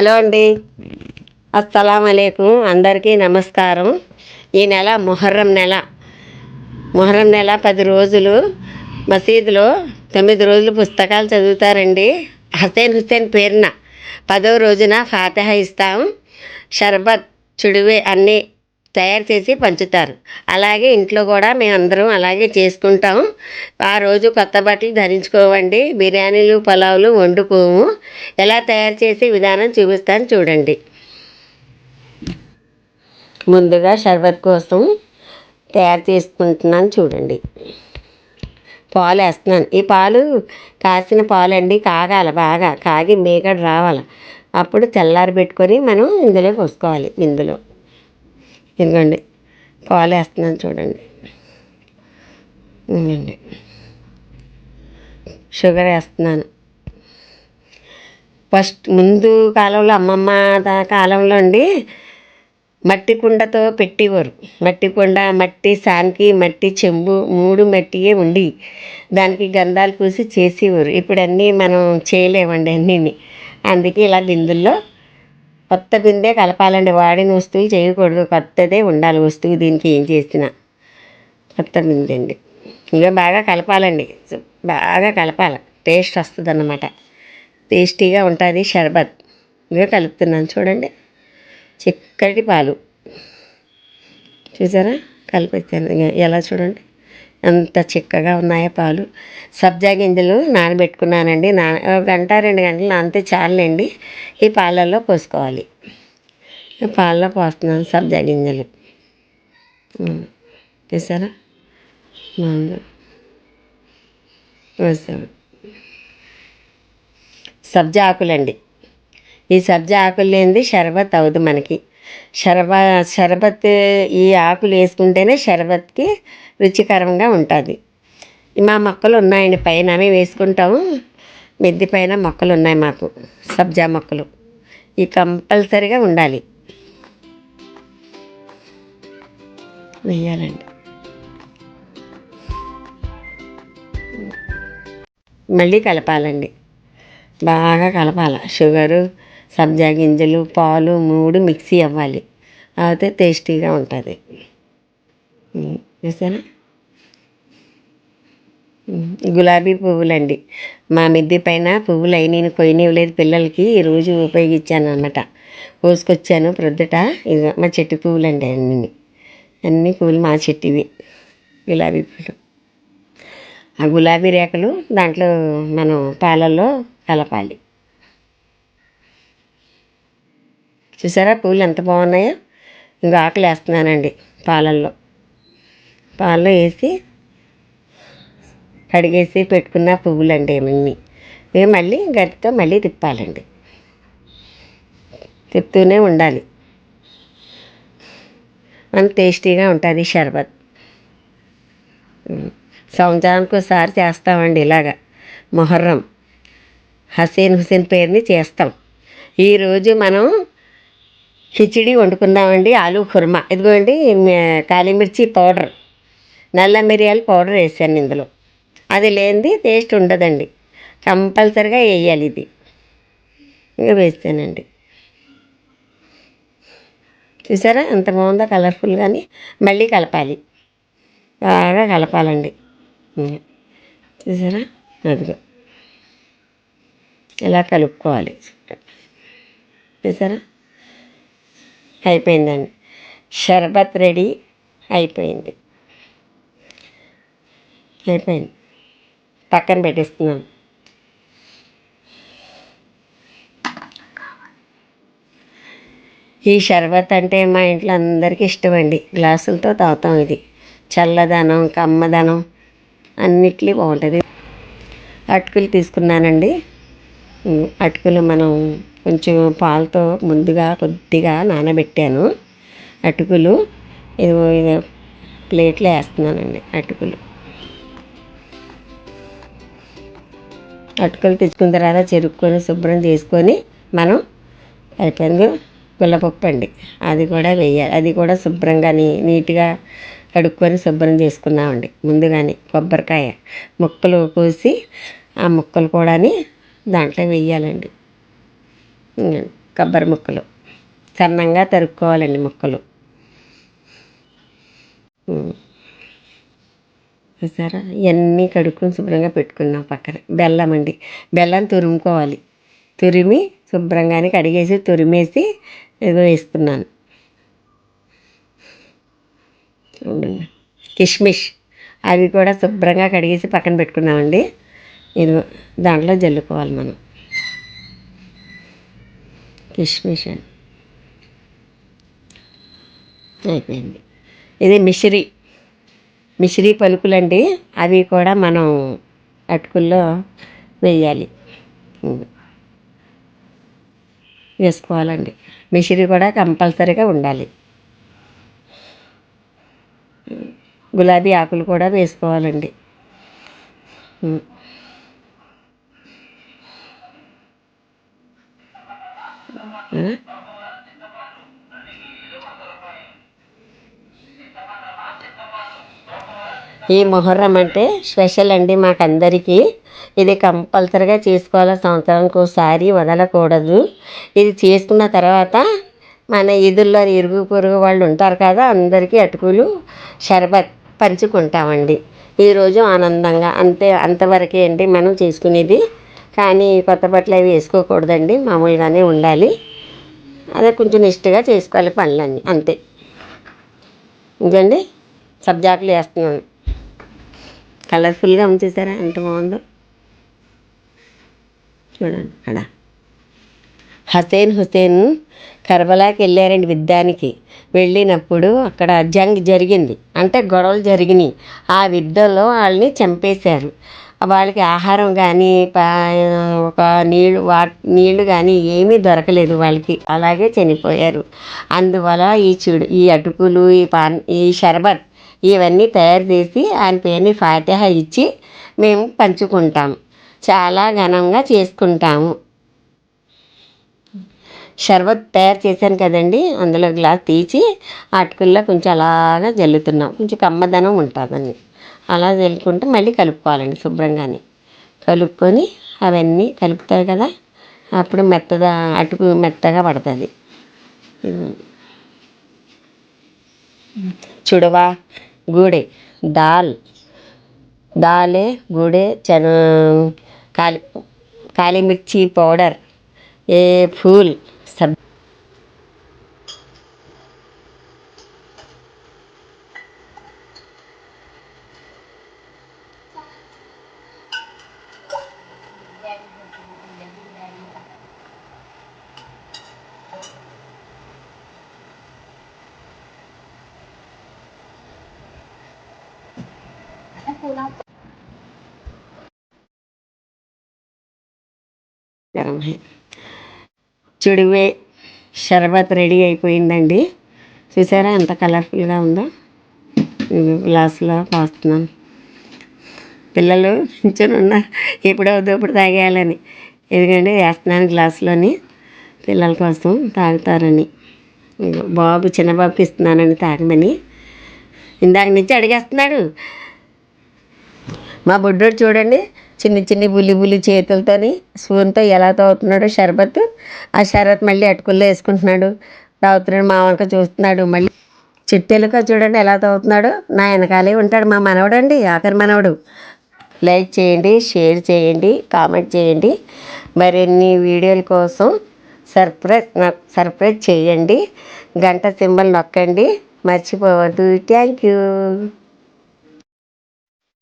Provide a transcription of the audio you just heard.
Hello అండి. అస్సలం అలైకుం అందరికీ నమస్కారం. ఈ నెల మొహర్రం నెల. మొహర్రం నెల పది రోజులు. మసీదులో తొమ్మిది రోజులు పుస్తకాలు చదువుతారండి. హసేన్ హుస్సేన్ పేరున పదో రోజున ఫాతిహ ఇస్తాం. షర్బత్ చుడివే అన్నీ తయారు చేసి పంచుతారు. అలాగే ఇంట్లో కూడా మేమందరం అలాగే చేసుకుంటాం. ఆ రోజు కొత్త బట్టలు ధరించుకోవండి. బిర్యానీలు పలావులు వండుకోము. ఎలా తయారు చేసే విధానం చూపిస్తాను చూడండి. ముందుగా షర్బత్ కోసం తయారు చేసుకుంటున్నాను చూడండి. పాలు వేస్తున్నాను. ఈ పాలు కాసిన పాలండి కాగాలి బాగా. కాగి మేకడు రావాలి. అప్పుడు తెల్లారి పెట్టుకొని మనం ఇందులో పోసుకోవాలి. ఇందులో. ఇదిగోండి పాలు వేస్తున్నాను చూడండి. ఇదిగోండి. షుగర్ వేస్తున్నాను. ఫస్ట్ ముందు కాలంలో అమ్మమ్మ కాలంలో అండి మట్టి కుండతో పెట్టేవారు. మట్టి కుండ మట్టి సాన్కి మట్టి చెంబు మూడు మట్టియే ఉండి దానికి గంధాలు పూసి చేసేవారు. ఇప్పుడు అన్నీ మనం చేయలేమండి అన్నీని. అందుకే ఇలా బిందుల్లో కొత్త గుందే కలపాలండి వాడిన వస్తువులు చేయకూడదు. కొత్తదే ఉండాలి వస్తువు. దీనికి ఏం చేసినా కొత్త బిందె అండి ఇంకా బాగా కలపాలండి. బాగా కలపాలి. టేస్ట్ వస్తుంది అన్నమాట టేస్టీగా ఉంటుంది షర్బత్. ఇంకా కలుపుతున్నాను చూడండి. చిక్కటి పాలు. చూసారా? కలిపెత్తాను ఎలా చూడండి? ఎంత చిక్కగా ఉన్నాయో పాలు. సబ్జా గింజలు నానబెట్టుకున్నానండి. నా ఒక గంట రెండు గంటలు నానితే చాలండి ఈ పాలల్లో పోసుకోవాలి. పాలలో పోస్తున్నాను సబ్జా గింజలు. ఉమ్. చూసారా వేసాము సబ్జా ఆకులండి. ఈ సబ్జా ఆకులు లేనిది షర్బత్ అవ్వదు మనకి. షర్బ షర్బత్ ఈ ఆకులు వేసుకుంటేనే షర్బత్కి రుచికరంగా ఉంటుంది. మా మొక్కలు ఉన్నాయండి పైన మేము వేసుకుంటాము. మిద్ది పైన మొక్కలు ఉన్నాయి మాకు సబ్జా మొక్కలు. ఈ కంపల్సరిగా ఉండాలి. వేయాలండి మళ్ళీ కలపాలండి. బాగా కలపాలి. షుగరు సబ్జా గింజలు పాలు మూడు మిక్సీ అవ్వాలి. అయితే టేస్టీగా ఉంటుంది. చూసారా? గులాబీ పువ్వులండి. మా మిద్దె పైన పువ్వులు అయినాయి కొయ్యనివ్వలేదు పిల్లలకి ఈరోజు ఉపయోగించాను అనమాట కోసుకొచ్చాను ప్రొద్దుట. ఇది మా చెట్టు పువ్వులండి అన్నీ. అన్ని పూలు మా చెట్టువి. గులాబీ పూలు. ఆ గులాబీ రేఖలు దాంట్లో మనం పాలల్లో కలపాలి. చూసారా పూలు ఎంత బాగున్నాయో? ఇంకా ఆకులు వేస్తున్నానండి పాలల్లో. పాలలో వేసి కడిగేసి పెట్టుకున్న పువ్వులండి ఇవన్నీ. ఇవి మళ్ళీ గట్టితో మళ్ళీ తిప్పాలండి. తిప్పుతూనే ఉండాలి. మన టేస్టీగా ఉంటుంది షర్బత్. సంవత్సరానికి ఒకసారి చేస్తామండి ఇలాగా. మొహర్రం. హసీన్ హుసేన్ పేరుని చేస్తాం. ఈరోజు మనం కిచిడి వండుకుందామండి ఆలు కుర్మా. ఇదిగోండి కాలిమిర్చి పౌడర్. నల్ల మిరియాల పౌడర్ వేసాను ఇందులో. అది లేనిది టేస్ట్ ఉండదండి. కంపల్సరిగా వేయాలి ఇది. ఇంకా వేస్తానండి. చూసారా? ఎంత బాగుందో కలర్ఫుల్ కానీ మళ్ళీ కలపాలి. బాగా కలపాలండి. చూసారా? అదిగో. ఇలా కలుపుకోవాలి. చూసారా? అయిపోయిందండి. షర్బత్ రెడీ అయిపోయింది. అయిపోయింది. పక్కన పెట్టేస్తున్నాను. ఈ షర్బత్ అంటే మా ఇంట్లో అందరికీ ఇష్టమండి. గ్లాసులతో తాగుతాం ఇది. చల్లదనం కమ్మదనం అన్నిట్లో బాగుంటుంది. అటుకులు తీసుకున్నానండి. అటుకులు మనం కొంచెం పాలతో ముందుగా కొద్దిగా నానబెట్టాను. అటుకులు ఇది ఇది ప్లేట్లో వేస్తున్నానండి అటుకులు. అటుకులు తెచ్చుకున్న తర్వాత చెరుక్కొని శుభ్రం చేసుకొని మనం అయిపోయింది గుల్లపప్పు అండి అది కూడా వేయాలి. అది కూడా శుభ్రంగా నీ నీట్గా కడుక్కొని శుభ్రం చేసుకున్నామండి ముందుగానే కొబ్బరికాయ ముక్కలు కోసి ఆ ముక్కలు కూడాని దాంట్లో వేయాలండి. కొబ్బరి ముక్కలు. సన్నంగా తరుక్కోవాలండి ముక్కలు. చూసారా? ఇవన్నీ కడుక్కొని శుభ్రంగా పెట్టుకున్నాం పక్కన. బెల్లం అండి. బెల్లం తురుముకోవాలి. తురిమి శుభ్రంగానే కడిగేసి తురిమేసి ఏదో వేసుకున్నాను చూడండి. కిష్మిష్. అవి కూడా శుభ్రంగా కడిగేసి పక్కన పెట్టుకున్నామండి. ఇది దాంట్లో జల్లుకోవాలి మనం. కిష్మిష్ అండి. అయిపోయింది. ఇది మిశ్రీ. మిశ్రీ పలుకులండి. అవి కూడా మనం అటుకుల్లో వేయాలి. వేసుకోవాలండి. మిశ్రీ కూడా కంపల్సరీగా ఉండాలి. గులాబీ ఆకులు కూడా వేసుకోవాలండి. ఈ మొహర్రం అంటే స్పెషల్ అండి మాకందరికీ. ఇది కంపల్సరిగా చేసుకోవాలి సంవత్సరానికి ఒకసారి వదలకూడదు. ఇది చేసుకున్న తర్వాత మన ఈదుల్లో ఇరుగు పొరుగు వాళ్ళు ఉంటారు కదా అందరికీ అటుకులు షర్బత్ పంచుకుంటామండి. ఈరోజు ఆనందంగా అంతే అంతవరకే అండి మనం చేసుకునేది. కానీ కొత్త బట్టలు అవి వేసుకోకూడదండి మామూలుగానే ఉండాలి. అదే కొంచెం నిష్ఠగా చేసుకోవాలి పనులన్నీ అంతే. ఇంకండి సబ్జాకులు వేస్తున్నాను. కలర్ఫుల్గా ఉంచేసారా? ఎంత బాగుందో. చూడండి అక్కడ హసేన్ హుసేన్ కర్బలాకి వెళ్ళారండి యుద్ధానికి. వెళ్ళినప్పుడు అక్కడ జంగ్ జరిగింది. అంటే గొడవలు జరిగినాయి. ఆ యుద్ధంలో వాళ్ళని చంపేశారు. వాళ్ళకి ఆహారం కానీ ఒక నీళ్ళు వా నీళ్ళు కానీ ఏమీ దొరకలేదు వాళ్ళకి. అలాగే చనిపోయారు. అందువల్ల ఈ చెడు ఈ అటుకులు ఈ పాన్ ఈ షర్బత్ ఇవన్నీ తయారు చేసి ఆయన పేరుని ఫాతిహ ఇచ్చి మేము పంచుకుంటాం. చాలా ఘనంగా చేసుకుంటాము. షర్బత్ తయారు చేశాను కదండి. అందులో గ్లాస్ తీసి అటుకుల్లో కొంచెం అలాగా జల్లుతున్నాం. కొంచెం కమ్మదనం ఉంటుందండి. అలా జల్లుకుంటే మళ్ళీ కలుపుకోవాలండి శుభ్రంగానే. కలుపుకొని అవన్నీ కలుపుతాయి కదా అప్పుడు మెత్తగా అటుకు మెత్తగా పడుతుంది. చుడవా? గూడే దాల్ దాలే గూడే చనా కాలి కాలి మిర్చి పౌడర్ ఏ ఫూల్. सब చుడివే షర్బత్ రెడీ అయిపోయిందండి. చూసారా ఎంత కలర్ఫుల్గా ఉందో? గ్లాసులో పోస్తున్నాను పిల్లలు నించొని ఉన్నారు ఎప్పుడు ఇప్పుడు తాగేయాలని. ఎందుకంటే వేస్తున్నాను గ్లాసులోని పిల్లల కోసం తాగుతారని. బాబు చిన్నబాబుకి ఇస్తున్నానని తాగమని. ఇందాక నుంచి అడిగేస్తున్నాడు మా బుడ్డోడు చూడండి చిన్న చిన్న బుల్లి బుల్లి చేతులతోని స్పూన్తో ఎలా తాగుతున్నాడో షర్బత్ ఆ షర్బత్ మళ్ళీ అటుకుల్లో వేసుకుంటున్నాడు. తాగుతున్నాడు మా వంక చూస్తున్నాడు మళ్ళీ. చిట్టెలుక చూడండి ఎలా తాగుతున్నాడు నా వెనకాలే ఉంటాడు మా మనవడు అండి ఆఖరి మనవడు. లైక్ చేయండి షేర్ చేయండి కామెంట్ చేయండి. మరిన్ని వీడియోల కోసం సర్ప్రైజ్ నాకు సర్ప్రైజ్ చేయండి. గంట సింబల్ నొక్కండి. మర్చిపోవద్దు. Thank you.